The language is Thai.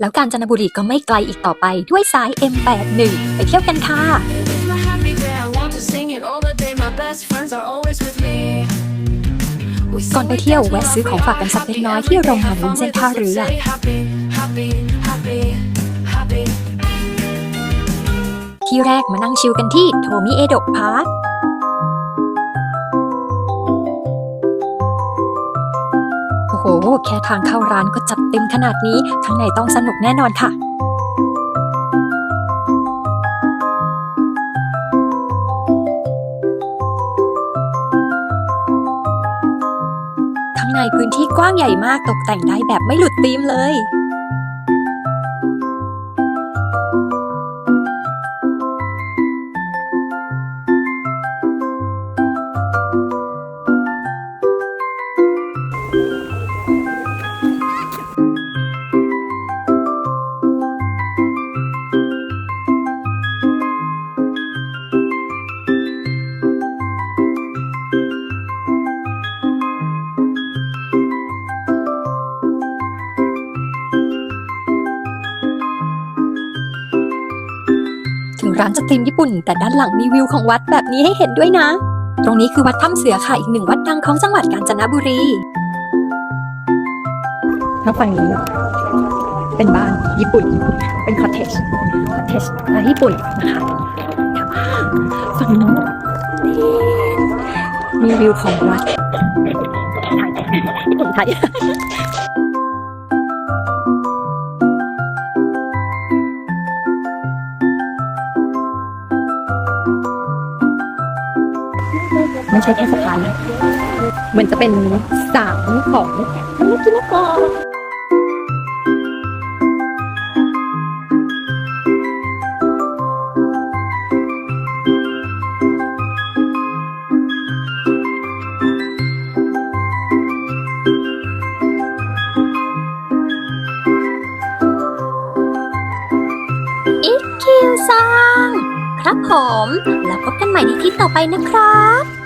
แล้วกาญจนบุรีก็ไม่ไกลอีกต่อไปด้วยสาย M81 ไปเที่ยวกันค่ะ my happy day. I want to sing it all the day. My best friends are always with me. ก่อนไปเที่ยวแวะซื้อของฝากกันสักเล็กน้อยที่โรงงานวุ้นเส้นท่าเรือ Happy, happy, happy, happy. ที่แรกมานั่งชิลกันที่โทมิเอโดะพาร์ค แค่ทางเข้าร้านก็จัดเต็มขนาดนี้ข้างในต้องสนุกแน่นอนค่ะข้างในพื้นที่กว้างใหญ่มากตกแต่งได้แบบไม่หลุดธีมเลย ถึงร้านจะธีมญี่ปุ่น แต่ด้านหลังมีวิวของวัดแบบนี้ให้เห็นด้วยนะ ตรงนี้คือวัดถ้ำเสือค่ะอีกหนึ่งวัดดังของจังหวัดกาญจนบุรีแล้วฝั่งนี้เป็นบ้านญี่ปุ่น เป็นคอเทจคอเทจญี่ปุ่นนะคะแต่ว่าฝั่งนู้นนี่มีวิวของวัดไทยญี่ปุ่นไทย ไม่ใช่แค่สะพานนะมือนจะเป็นสามของมุกิโนกะอิคิวซัง ครับผม แล้วพบกันใหม่ในที่ต่อไปนะครับ